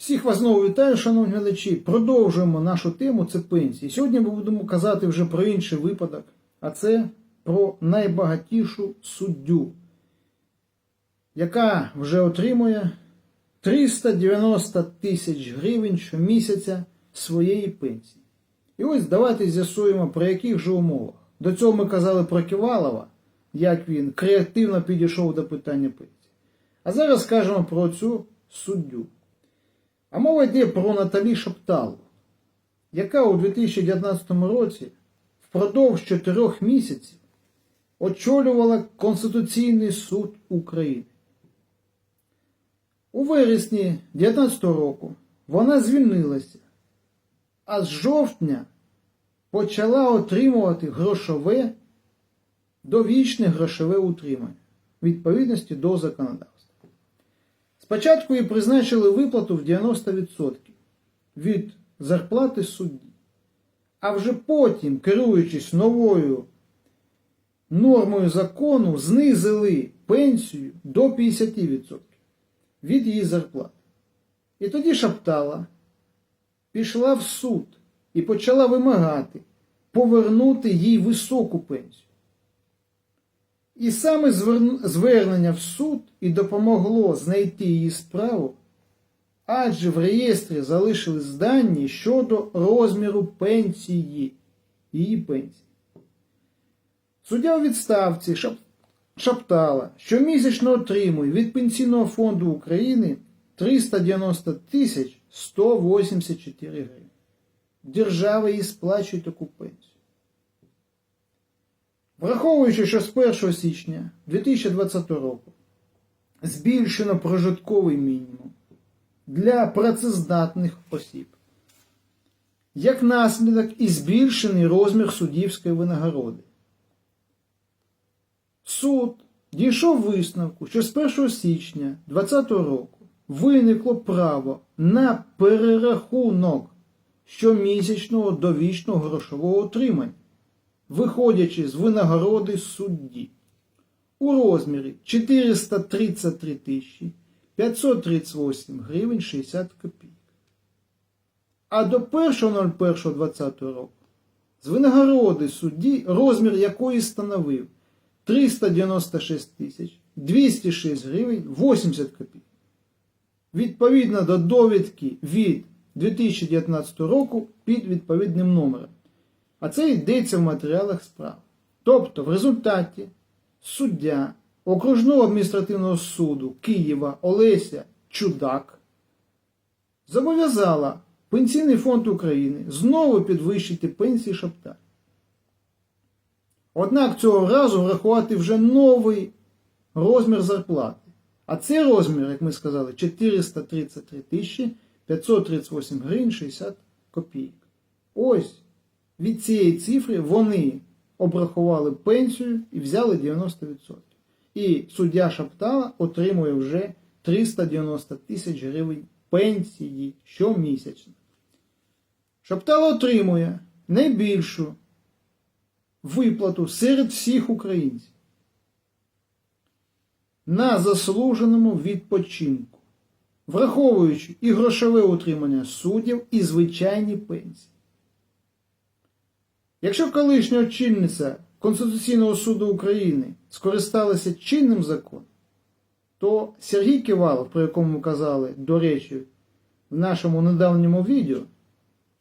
Всіх вас знову вітаю, шановні глядачі. Продовжуємо нашу тему це пенсії. Сьогодні ми будемо казати вже про інший випадок, а це про найбагатішу суддю, яка вже отримує 390 тисяч гривень щомісяця своєї пенсії. І ось давайте з'ясуємо, про яких же умовах. До цього ми казали про Ківалова, як він креативно підійшов до питання пенсії. А зараз скажемо про цю суддю. А мова йде про Наталі Шапталу, яка у 2019 році впродовж чотирьох місяців очолювала Конституційний суд України. У вересні 2019 року вона звільнилася, а з жовтня почала отримувати грошове довічне грошове утримання відповідності до законодавства. Спочатку їй призначили виплату в 90% від зарплати судді, а вже потім, керуючись новою нормою закону, знизили пенсію до 50% від її зарплати. І тоді Шаптала пішла в суд і почала вимагати повернути їй високу пенсію. І саме звернення в суд і допомогло знайти її справу, адже в реєстрі залишились дані щодо розміру пенсії, її пенсії. Суддя у відставці Шаптала, що місячно отримує від Пенсійного фонду України 390 тисяч 184 гривень. Держава їй сплачує таку пенсію. Враховуючи, що з 1 січня 2020 року збільшено прожитковий мінімум для працездатних осіб, як наслідок і збільшений розмір суддівської винагороди. Суд дійшов висновку, що з 1 січня 2020 року виникло право на перерахунок щомісячного довічного грошового отримання виходячи з винагороди судді у розмірі 433 тисячі 538 гривень 60 копійок. А до 1.01.2020 року з винагороди судді, розмір якої становив 396 тисяч 206 гривень 80 копійок. Відповідно до довідки від 2019 року під відповідним номером. А це йдеться в матеріалах справ. Тобто, в результаті суддя Окружного адміністративного суду Києва Олеся Чудак зобов'язала Пенсійний фонд України знову підвищити пенсії Шапта. Однак цього разу врахувати вже новий розмір зарплати. А цей розмір, як ми сказали, 433 тисячі 538 гривень 60 копійок. Ось від цієї цифри вони обрахували пенсію і взяли 90%. І суддя Шаптала отримує вже 390 тисяч гривень пенсії щомісячно. Шаптала отримує найбільшу виплату серед всіх українців на заслуженому відпочинку, враховуючи і грошове утримання суддів, і звичайні пенсії. Якщо колишня очільниця Конституційного суду України скористалася чинним законом, то Сергій Ківалов, про якому казали, до речі, в нашому недавньому відео,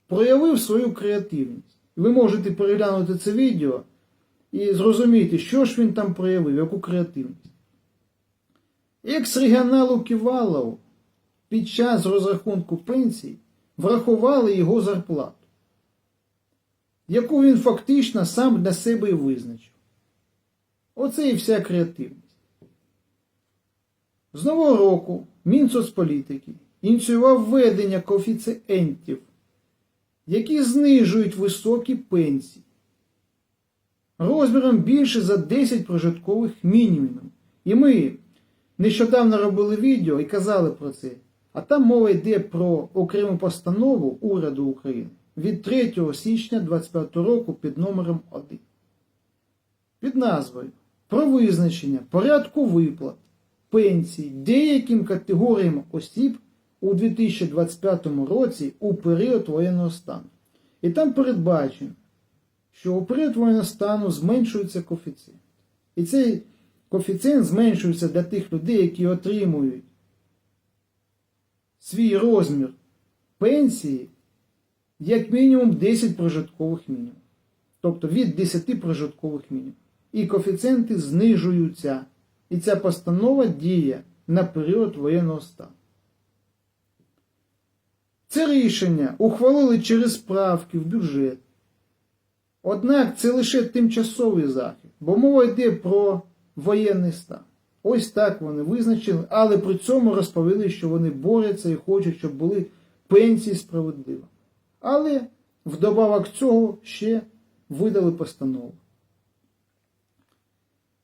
проявив свою креативність. Ви можете переглянути це відео і зрозуміти, що ж він там проявив, яку креативність. Екс-регіоналу Ківалов під час розрахунку пенсій врахували його зарплату яку він фактично сам для себе і визначив. Оце і вся креативність. З нового року Мінсоцполітики ініціював введення коефіцієнтів, які знижують високі пенсії розміром більше за 10 прожиткових мінімумів. І ми нещодавно робили відео і казали про це. А там мова йде про окрему постанову уряду України від 3 січня 2025 року під номером 1. Під назвою Про визначення порядку виплат пенсій деяким категоріям осіб у 2025 році у період воєнного стану. І там передбачено, що у період воєнного стану зменшується коефіцієнт. І цей коефіцієнт зменшується для тих людей, які отримують свій розмір пенсії як мінімум 10 прожиткових мінімумів. Тобто від 10 прожиткових мінімумів. І коефіцієнти знижуються. І ця постанова діє на період воєнного стану. Це рішення ухвалили через правки в бюджет. Однак це лише тимчасовий захід, бо мова йде про воєнний стан. Ось так вони визначили, але при цьому розповіли, що вони борються і хочуть, щоб були пенсії справедливо. Але вдобавок цього ще видали постанову.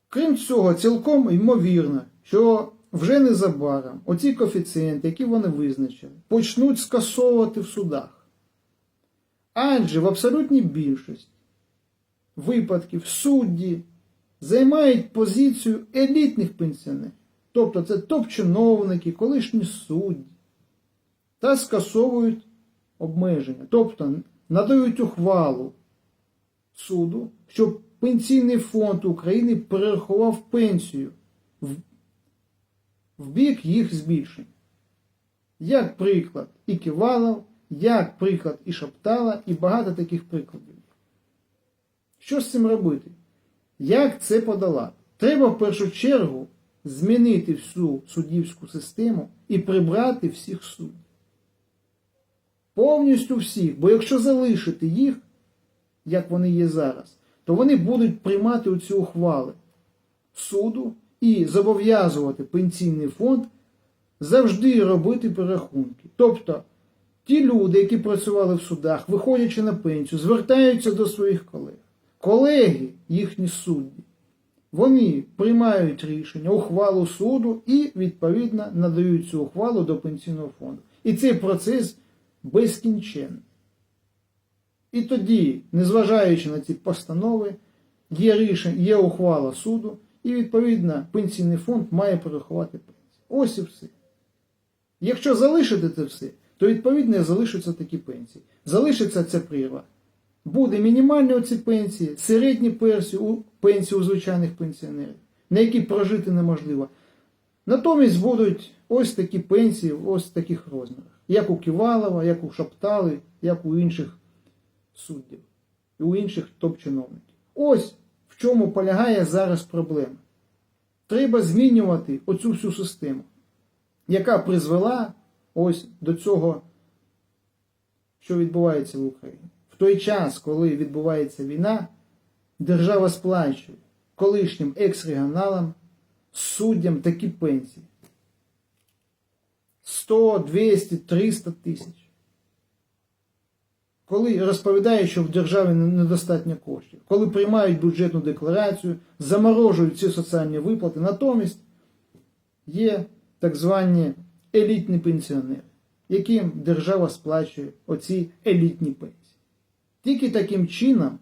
Крім цього, цілком ймовірно, що вже незабаром оці коефіцієнти, які вони визначили, почнуть скасовувати в судах. Адже в абсолютній більшості випадків судді займають позицію елітних пенсіонерів, тобто це топ-чиновники, колишні судді, та скасовують обмеження, тобто надають ухвалу суду, щоб Пенсійний фонд України перерахував пенсію в, в бік їх збільшення. Як приклад і Ківалов, як приклад і Шаптала, і багато таких прикладів. Що з цим робити? Як це подолати? Треба в першу чергу змінити всю суддівську систему і прибрати всіх суддів. Повністю всіх, бо якщо залишити їх, як вони є зараз, то вони будуть приймати оці ухвали суду і зобов'язувати пенсійний фонд завжди робити перерахунки. Тобто ті люди, які працювали в судах, виходячи на пенсію, звертаються до своїх колег. Колеги, їхні судді, вони приймають рішення, ухвалу суду і, відповідно, надають цю ухвалу до пенсійного фонду. І цей процес безкінченний. І тоді, незважаючи на ці постанови, є рішення, є ухвала суду, і відповідно пенсійний фонд має перерахувати пенсію. Ось і все. Якщо залишити це все, то відповідно залишаться такі пенсії. Залишиться ця прірва. Буде мінімальні оці пенсії, середні пенсії у, пенсії у звичайних пенсіонерів, на які прожити неможливо. Натомість будуть ось такі пенсії, ось таких розмірах. Як у Ківалова, як у Шаптали, як у інших суддів і у інших топ-чиновників. Ось в чому полягає зараз проблема. Треба змінювати оцю всю систему, яка призвела ось до цього, що відбувається в Україні. В той час, коли відбувається війна, держава сплачує колишнім екс-регіоналам, суддям такі пенсії. 100, 200, 300 тисяч коли розповідають, що в державі недостатньо коштів, коли приймають бюджетну декларацію, заморожують ці соціальні виплати, натомість є так звані елітні пенсіонери, яким держава сплачує оці елітні пенсії. Тільки таким чином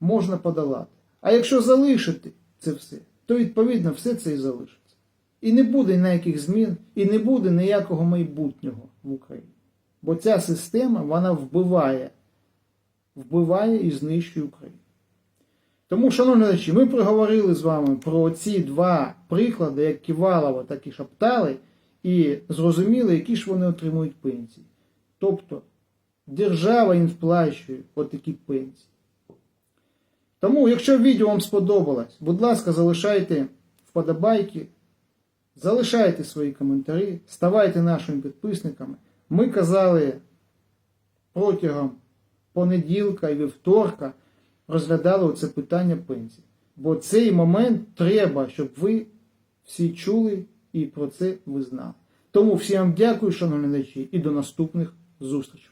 можна подолати. А якщо залишити це все, то відповідно все це і залишиться. І не буде ніяких змін, і не буде ніякого майбутнього в Україні. Бо ця система вона вбиває, вбиває і знищує Україну. Тому, шановні глядачі, ми проговорили з вами про ці два приклади, як Ківалова, так і Шаптали, і зрозуміли, які ж вони отримують пенсії. Тобто держава їм вплачує отакі пенсії. Тому, якщо відео вам сподобалось, будь ласка, залишайте вподобайки, залишайте свої коментарі, ставайте нашими підписниками. Ми казали протягом понеділка і вівторка розглядали це питання пенсії. Бо цей момент треба, щоб ви всі чули і про це ви знали. Тому всім дякую, шановні глядачі, і до наступних зустрічей.